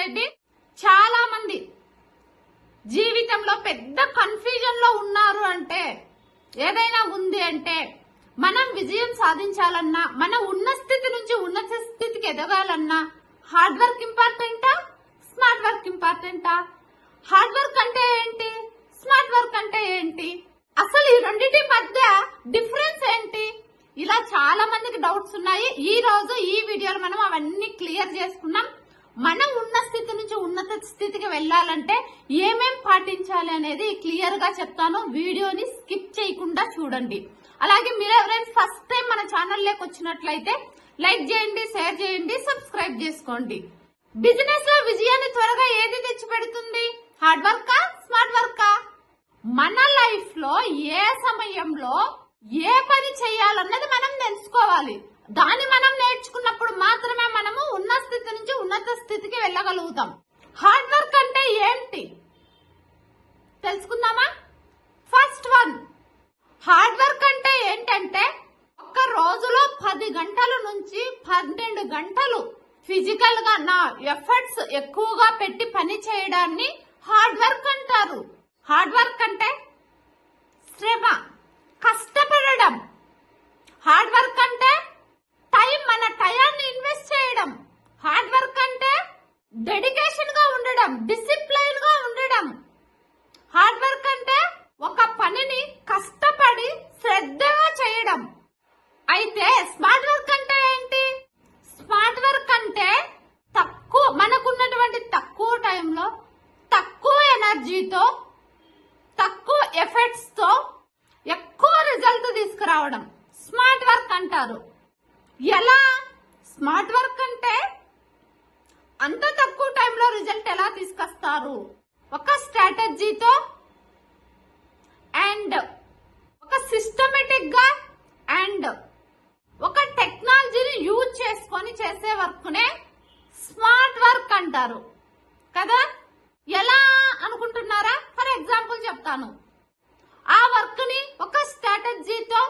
రెడ్డి? చాలా మంది జీవితంలో పెద్ద కన్ఫ్యూజన్లో ఉన్నారు అంటే ఏదైనా ఉంది అంటే మనం విజయం సాధించాలన్నా మనం ఉన్న స్థితి నుంచి ఉన్నత స్థితికి ఎదగాలన్నా హార్డ్ వర్క్ ఇంపార్టెంటా స్మార్ట్ వర్క్ ఇంపార్టెంటా హార్డ్ వర్క్ అంటే ఏంటి? స్మార్ట్ వర్క్ అంటే ఏంటి? అసలు ఈ రెండింటి మధ్య డిఫరెన్స్ ఏంటి? ఇలా చాలా మందికి డౌట్స్ ఉన్నాయి. ఈ రోజు ఈ వీడియోలో మనం అవన్నీ క్లియర్ చేసుకున్నాం. మనం ఉన్న స్థితి నుంచి ఉన్నత స్థితికి వెళ్ళాలంటే ఏమేం పాటించాలి అనేది క్లియర్గా చెప్తాను. వీడియోని స్కిప్ చేయకుండా చూడండి. అలాగే మీరు ఎవరైనా ఫస్ట్ టైం మన ఛానల్లోకి వచ్చినట్లయితే లైక్ చేయండి షేర్ చేయండి సబ్స్క్రైబ్ చేసుకోండి. బిజినెస్లో విజయాన్ని త్వరగా ఏది తెచ్చి పెడుతుంది హార్డ్ వర్కా స్మార్ట్ వర్కా మన లైఫ్లో ఏ సమయంలో ఏ పని చేయాలన్నది మనం తెలుసుకోవాలి. దాన్ని మనం నేర్చుకున్నప్పుడు మాత్రమే మనము ఉన్న స్థితి నుంచి ఉన్నత స్థితికి వెళ్ళగలుగుతాం. హార్డ్ వర్క్ అంటే ఏంటి? తెలుసుకుందామా? First one. హార్డ్ వర్క్ అంటే ఏంటంటే ఒక్క రోజులో పది గంటల నుంచి పన్నెండు గంటలు ఫిజికల్గా నా ఎఫర్ట్స్ ఎక్కువగా పెట్టి పని చేయడాన్ని హార్డ్ వర్క్ అంటారు. హార్డ్ వర్క్ అంటే శ్రమ కష్టపడడం హార్డ్ వర్క్ అంటే టైం మన టయాన్ని ఇన్వెస్ట్ చేయడం హార్డ్ వర్క్ అంటే డెడికేషన్గా ఉండడం డిసిప్లైన్గా ఉండడం. హార్డ్ వర్క్ అంటే ఒక పనిని కష్టపడి శ్రద్ధగా చేయడం. అయితే స్మార్ట్ వర్క్ అంటే ఏంటి? స్మార్ట్ వర్క్ అంటే తక్కువ మనకున్నటువంటి తక్కువ టైంలో తక్కువ ఎనర్జీతో తక్కువ ఎఫెక్ట్స్తో ఎక్కువ రిజల్ట్ తీసుకురావడం. స్మార్ట్ వర్క్ అంటారు. ఎలా? స్మార్ట్ వర్క్ అంటే అంత తక్కువ టైంలో రిజల్ట్ ఎలా తీసుకొస్తారు? ఒక స్ట్రాటజీతో అండ్ ఒక సిస్టమేటిక్గా అండ్ ఒక టెక్నాలజీని యూజ్ చేసుకొని చేసే వర్క్ నే స్మార్ట్ వర్క్ అంటారు. కదా? ఎలా అనుకుంటున్నారా? ఫర్ ఎగ్జాంపుల్ చెప్తాను. ఆ వర్క్ని ఒక స్ట్రాటజీతో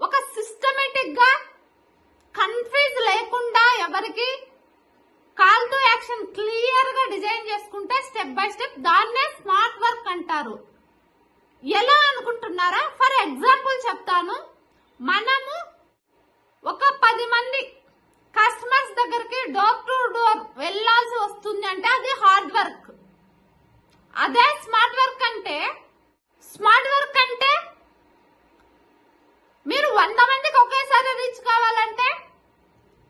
ఒక సిస్టమేటిక్గా కన్ఫ్యూజ్ లేకుండా ఎవరికి కాల్ టు యాక్షన్ క్లియర్గా డిజైన్ చేసుకుంటే స్టెప్ బై స్టెప్ దాన్నే స్మార్ట్ వర్క్ అంటారు. ఎలా అనుకుంటున్నారా? ఫర్ ఎగ్జాంపుల్ చెప్తాను. మనము ఒక పది మంది కస్టమర్స్ దగ్గరికి డోర్ టు డోర్ వెళ్ళాల్సి వస్తుంది అంటే అది హార్డ్ వర్క్ అదే స్మార్ట్ వర్క్ అంటే స్మార్ట్ వర్క్ అంటే మీరు వంద మందికి ఒకేసారి రీచ్ కావాలంటే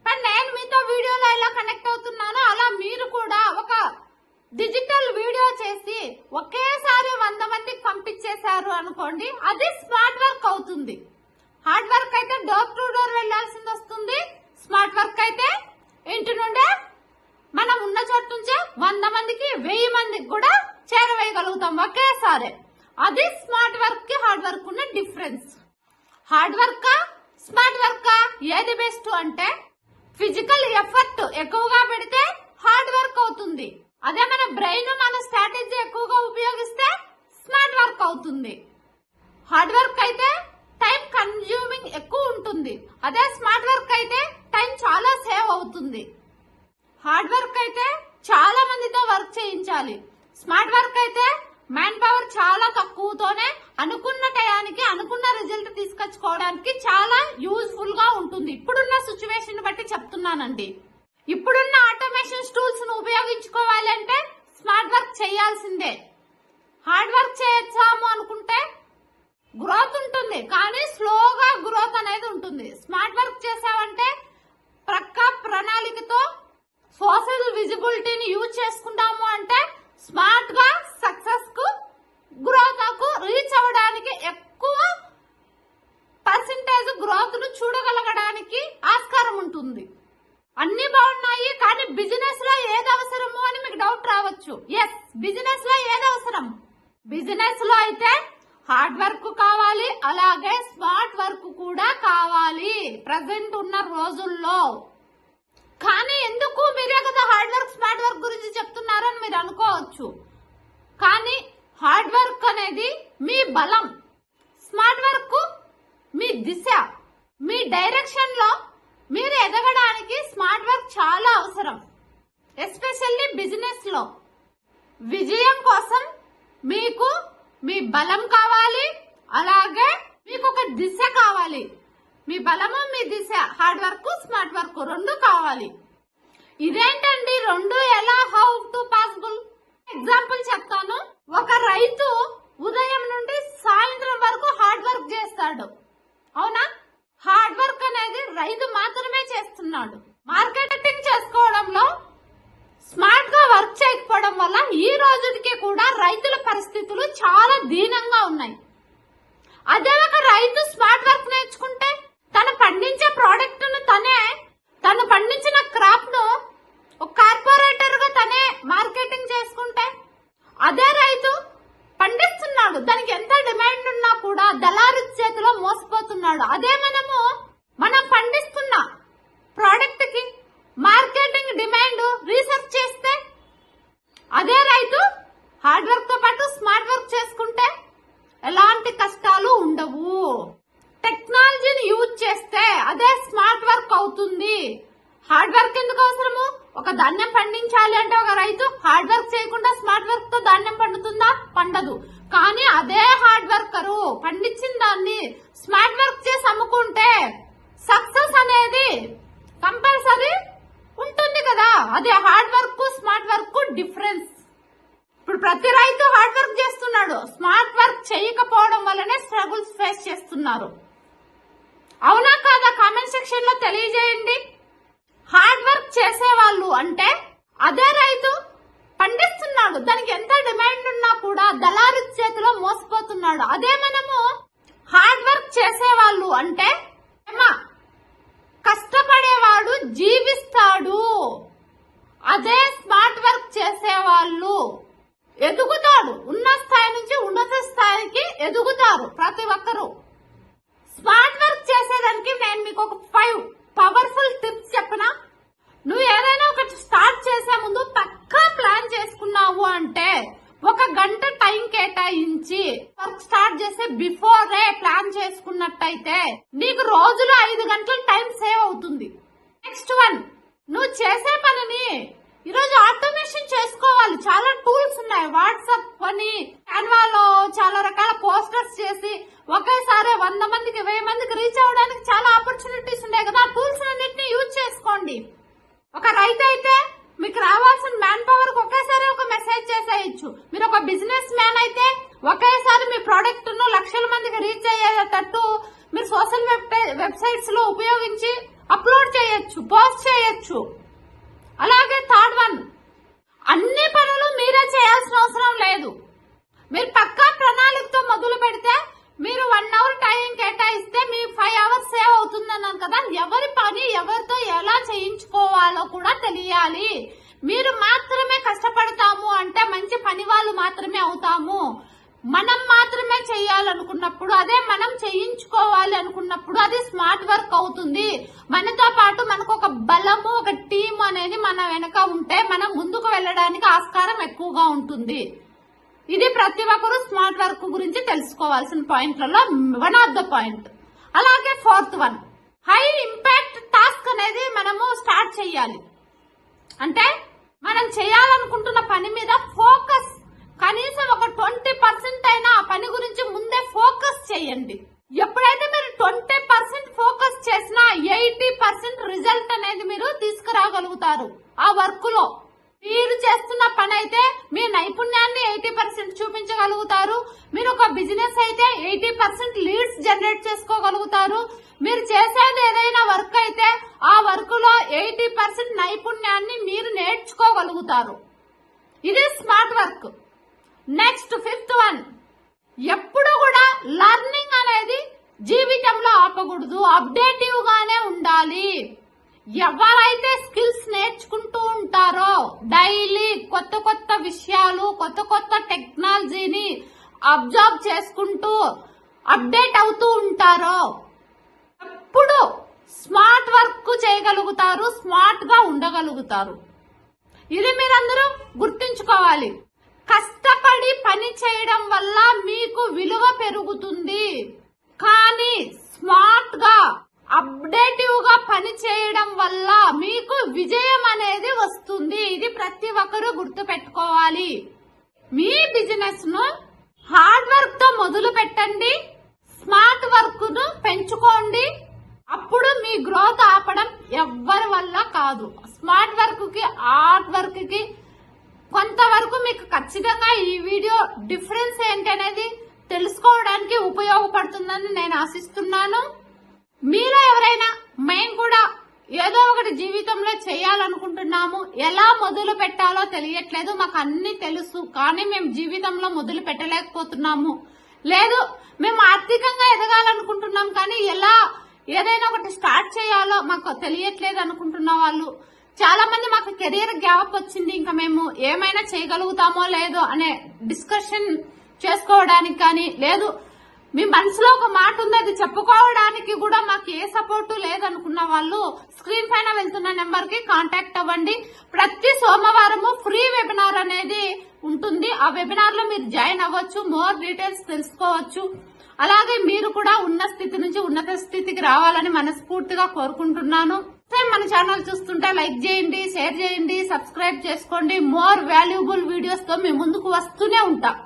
మరి నేను మీతో వీడియోలో ఎలా కనెక్ట్ అవుతున్నానో అలా మీరు కూడా ఒక డిజిటల్ వీడియో చేసి ఒకేసారి వంద మందికి పంపించేశారు అనుకోండి అది స్మార్ట్ వర్క్ అవుతుంది. హార్డ్ వర్క్ అయితే డోర్ టు డోర్ వెళ్ళాల్సింది వస్తుంది. స్మార్ట్ వర్క్ అయితే ఇంటి నుండే మనం ఉన్న చోటు నుంచే వంద మందికి వెయ్యి మందికి కూడా చేరవేయగలుగుతాం ఒకేసారి. అది స్మార్ట్ వర్క్కి హార్డ్ వర్క్ ఉన్న difference. Hard work smart work ఏది బెస్ట్ అంటే ఫిజికల్ ఎఫర్ట్ ఎక్కువగా పెడితే హార్డ్ వర్క్ అవుతుంది. అదే మన బ్రెయిన్ మన స్ట్రాటజీ ఎక్కువగా ఉపయోగిస్తే స్మార్ట్ వర్క్ అవుతుంది. హార్డ్ వర్క్ అయితే టైం కన్జ్యూమింగ్ ఎక్కువ ఉంటుంది. అదే స్మార్ట్ వర్క్ అయితే టైం చాలా సేవ్ అవుతుంది. హార్డ్ వర్క్ అయితే చాలా మందితో వర్క్ చేయించాలి. స్మార్ట్ వర్క్ అయితే మ్యాన్ పవర్ చాలా తక్కువతోనే అనుకున్న టయానికి అనుకున్న రిజల్ట్ తీసుకొచ్చుకోవడానికి చాలా యూజ్ఫుల్గా ఉంటుంది. ఇప్పుడున్న సిచ్యువేషన్ బట్టి చెప్తున్నానండి. ఇప్పుడున్న ఆటోమేషన్ టూల్స్ను ఉపయోగించుకోవాలంటే స్మార్ట్ వర్క్ చేయాల్సిందే. హార్డ్ వర్క్ చేద్దాము అనుకుంటే గ్రోత్ ఉంటుంది. కానీ స్లోగా గ్రోత్ అనేది ఉంటుంది. స్మార్ట్ వర్క్ చేసావంటే ప్రక్క ప్రణాళికతో సోషల్ విజిబిలిటీని యూజ్ చేసుకుంటాము అంటే స్మార్ట్గా సక్సెస్కు గ్రోత్కు రీచ్ అవ్వడానికి ఎక్కువ పర్సంటేజ్ గ్రోత్ను చూడగలగడానికి ఆస్కారం ఉంటుంది. అన్ని బాగున్నాయి కానీ బిజినెస్లో ఏది అవసరము అని మీకు డౌట్ రావచ్చు. ఎస్ బిజినెస్లో ఏది అవసరం? బిజినెస్లో అయితే హార్డ్ వర్క్ కావాలి అలాగే స్మార్ట్ వర్క్ కూడా కావాలి ప్రజెంట్ ఉన్న రోజుల్లో. కానీ ఎందుకు మీరే కదా హార్డ్ వర్క్ స్మార్ట్ వర్క్ గురించి చెప్తున్నారని మీరు అనుకోవచ్చు. కానీ హార్డ్ వర్క్ అనేది మీ బలం. స్మార్ట్ వర్క్ మీ దిశ మీ డైరెక్షన్లో మీరు ఎదగడానికి స్మార్ట్ వర్క్ చాలా అవసరం. ఎస్పెషల్లీ బిజినెస్లో విజయం కోసం మీకు మీ బలం కావాలి అలాగే మీకు ఒక దిశ కావాలి. మీ బలము మీ దిశ హార్డ్ వర్క్ స్మార్ట్ వర్క్ రెండు కావాలి. ఇదేంటండి రెండు ఎలా హౌ టు పాసిబుల్? ఎగ్జాంపుల్ చెప్తాను. ఒక రైతు ఉదయం నుండి సాయంత్రం వరకు హార్డ్ వర్క్ చేస్తాడు. అవునా? హార్డ్ వర్క్ అనేది రైతు మాత్రమే చేస్తున్నాడు మార్కెటింగ్ చేసుకోవడంలో స్మార్ట్గా వర్క్ చేయకపోవడం వల్ల ఈ రోజుకి కూడా రైతుల పరిస్థితులు చాలా దీనంగా ఉన్నాయి అదే ఒక రైతు స్మార్ట్ వర్క్ నేర్చుకుంటే తను పండించే ప్రోడక్ట్ను తనే తను పండించిన క్రాప్ను ఒక కార్పొరేటర్గా తనే మార్కెటింగ్ చేసుకుంటే అదే రైతు పండిస్తున్నాడు దానికి ఎంత డిమాండ్ ఉన్నా కూడా దళారు చేతిలో మోసపోతున్నాడు అదే మనము మనం పండిస్తున్న ప్రోడక్ట్కి మార్కెటింగ్ డిమాండ్ రీసెర్చ్ చేస్తే అదే రైతు హార్డ్ వర్క్తో పాటు స్మార్ట్ వర్క్ చేసుకుంటే ఎలాంటి కష్టాలు ఉండవు టెక్నాలజీని యూజ్ చేస్తే అదే స్మార్ట్ వర్క్ అవుతుంది హార్డ్ వర్క్ ఎందుకు అవసరము ఒక ధాన్యం పండించాలి అంటే ఒక రైతు హార్డ్ వర్క్ చేయకుండా స్మార్ట్ వర్క్తో ధాన్యం పండుతుందా పండదు కానీ అదే హార్డ్ వర్కరు పండించిన దాన్ని స్మార్ట్ వర్క్ చేసి అమ్ముకుంటే సక్సెస్ అనేది కంపల్సరీ ఉంటుంది కదా అదే hard work smart work difference ఇప్పుడు ప్రతి రైతు హార్డ్ వర్క్ చేస్తున్నాడు స్మార్ట్ వర్క్ చేయకపోవడం వల్లనే స్ట్రగుల్స్ ఫేస్ చేస్తున్నారు అవునా కాదా కామెంట్ సెక్షన్లో తెలియజేయండి హార్డ్ వర్క్ చేసేవాళ్ళు అంటే అదే రైతు పండిస్తున్నాడు దానికి ఎంత డిమాండ్ ఉన్నా కూడా దళారు చేతిలో మోసపోతున్నాడు. అదే మనము హార్డ్ వర్క్ చేసేవాళ్ళు అంటే కష్టపడేవాడు జీవిస్తాడు. అదే స్మార్ట్ వర్క్ చేసేవాళ్ళు ఎదుగుతాడు. ఉన్న స్థాయి నుంచి ఉన్నత స్థాయికి ఎదుగుతారు ప్రతి ఒక్కరూ. స్మార్ట్ వర్క్ చేసేదానికి నేను మీకు ఒక ఫైవ్ పవర్ఫుల్ టిప్స్ చెప్పనా నువ్వు ఏదైనా ఒకటి స్టార్ట్ చేసే ముందు పక్కా ప్లాన్ అంటే ఒక గంట టైం కేటాయించి వర్క్ స్టార్ట్ చేసే బిఫోరే ప్లాన్ చేసుకున్నట్టయితే నీకు రోజులో ఐదు గంటల టైం సేవ్ అవుతుంది. నెక్స్ట్ వన్ నువ్వు చేసే పని ఈరోజు ఆటోమేషన్ చేసుకోవాలి చాలా టూల్స్ ఉన్నాయి వాట్సాప్ అని క్యాన్వాలో చాలా రకాల పోస్టర్స్ చేసి ఒకేసారి వంద మందికి వెయ్యి మందికి రీచ్ అవ్వడానికి చాలా ఆపర్చునిటీస్ ఉన్నాయి కదా ఆ టూల్స్ అన్నింటినీ యూజ్ చేసుకోండి ఒక రైతు అయితే మీకు రావాల్సిన మ్యాన్ పవర్ ఒకేసారి ఒక మెసేజ్ చేసేయచ్చు మీరు ఒక బిజినెస్ మ్యాన్ అయితే ఒకేసారి మీ ప్రోడక్ట్ను లక్షల మందికి రీచ్ అయ్యేటట్టు మీరు సోషల్ వెబ్సైట్స్లో ఉపయోగించి అప్లోడ్ చేయొచ్చు పోస్ట్ చేయొచ్చు. అలాగే థర్డ్ వన్ అన్ని పనులు మీరే చేయాల్సిన అవసరం లేదు. మీరు పక్కా ప్రణాళికతో మొదలు పెడితే మీరు వన్ అవర్ టైం కేటాయిస్తే మీ ఫైవ్ అవర్స్ సేవ్ అవుతుందన్నాను కదా. ఎవరి పని ఎవరితో ఎలా చేయించుకోవాలో కూడా తెలియాలి. మీరు మాత్రమే కష్టపడతాము అంటే మంచి పని వాళ్ళు మాత్రమే అవుతాము. మనం మాత్రమే చేయాలనుకున్నప్పుడు అదే మనం చేయించుకోవాలి అనుకున్నప్పుడు అది స్మార్ట్ వర్క్ అవుతుంది. మనతో పాటు మనకు ఒక బలము ఒక టీం అనేది మన వెనక ఉంటే మనం ముందుకు వెళ్ళడానికి ఆస్కారం ఎక్కువగా ఉంటుంది. ఇది ప్రతి ఒక్కరు స్మార్ట్ వర్క్ గురించి తెలుసుకోవాల్సిన పాయింట్లలో వన్ ఆఫ్ ద పాయింట్ అలాగే fourth one high impact task అనేది మనము స్టార్ట్ చేయాలి. అంటే మనం చేయాలనుకుంటున్న పని మీద ఫోకస్ కనీసం ఒక ట్వంటీ పర్సెంట్ అయినా ఆ పని గురించి ముందే ఫోకస్ చేయండి. ఎప్పుడైతే మీరు ట్వంటీ పర్సెంట్ ఫోకస్ చేసినా ఎయిటీ పర్సెంట్ రిజల్ట్ అనేది మీరు తీసుకురాగలుగుతారు. ఆ వర్క్లో మీరు చేస్తున్న పని అయితే మీ నైపుణ్యాన్ని ఎయిటీ పర్సెంట్ చూపించగలుగుతారు. మీరు ఒక బిజినెస్ అయితే ఎయిటీ పర్సెంట్ లీడ్స్ జనరేట్ చేసుకోగలుగుతారు. మీరు చేసేది ఏదైనా వర్క్ అయితే ఆ వర్క్లో ఎయిటీ పర్సెంట్ నైపుణ్యాన్ని మీరు నేర్చుకోగలుగుతారు. ఇది smart work. Next fifth one ఎప్పుడు కూడా లర్నింగ్ అనేది జీవితంలో ఆపకూడదు. అప్డేటివ్ గానే ఉండాలి. ఎవరైతే స్కిల్స్ నేర్చుకుంటూ ఉంటారో డైలీ కొత్త కొత్త విషయాలు కొత్త కొత్త టెక్నాలజీని అబ్జర్వ్ చేసుకుంటూ అప్డేట్ అవుతూ ఉంటారో ఎప్పుడు స్మార్ట్ వర్క్ చేయగలుగుతారు స్మార్ట్గా ఉండగలుగుతారు. ఇది మీరందరూ గుర్తుంచుకోవాలి. కష్టపడి పని చేయడం వల్ల మీకు విలువ పెరుగుతుంది. కానీ స్మార్ట్గా అప్డేటివ్గా పని చేయడం వల్ల మీకు విజయం అనేది వస్తుంది. ఇది ప్రతి ఒక్కరూ గుర్తు పెట్టుకోవాలి మీ బిజినెస్ను హార్డ్ వర్క్తో మొదలు పెట్టండి. స్మార్ట్ వర్క్ను పెంచుకోండి. అప్పుడు మీ గ్రోత్ ఆపడం ఎవ్వరి వల్ల కాదు. స్మార్ట్ వర్క్కి హార్డ్ వర్క్కి కొంతవరకు మీకు ఖచ్చితంగా ఈ వీడియో డిఫరెన్స్ ఏంటనేది తెలుసుకోవడానికి ఉపయోగపడుతుందని నేను ఆశిస్తున్నాను. మీలో ఎవరైనా మేము కూడా ఏదో ఒకటి జీవితంలో చేయాలనుకుంటున్నాము ఎలా మొదలు పెట్టాలో తెలియట్లేదు మాకు అన్ని తెలుసు కానీ మేము జీవితంలో మొదలు పెట్టలేకపోతున్నాము. లేదు మేము ఆర్థికంగా ఎదగాలనుకుంటున్నాం కానీ ఎలా ఏదైనా ఒకటి స్టార్ట్ చేయాలో మాకు తెలియట్లేదు అనుకుంటున్న వాళ్ళు. చాలా మంది మాకు కెరీర్ గ్యాప్ వచ్చింది. ఇంకా మేము ఏమైనా చేయగలుగుతామో లేదో అనే డిస్కషన్ చేసుకోవడానికి కానీ లేదు. మీ మనసులో ఒక మాట ఉంది అది చెప్పుకోవడానికి కూడా మాకు ఏ సపోర్ట్ లేదనుకున్న వాళ్ళు స్క్రీన్ పైన వెళ్తున్న నెంబర్కి కాంటాక్ట్ అవ్వండి. ప్రతి సోమవారము ఫ్రీ వెబినార్ అనేది ఉంటుంది. ఆ వెబినార్లో మీరు జాయిన్ అవ్వచ్చు మోర్ డీటెయిల్స్ తెలుసుకోవచ్చు. అలాగే మీరు కూడా ఉన్న స్థితి నుంచి ఉన్నత స్థితికి రావాలని మనస్ఫూర్తిగా కోరుకుంటున్నాను. మన ఛానల్ చూస్తుంటే లైక్ చేయండి షేర్ చేయండి సబ్స్క్రైబ్ చేసుకోండి. మోర్ వాల్యుబుల్ వీడియోస్తో మేము ముందుకు వస్తూనే ఉంటాం.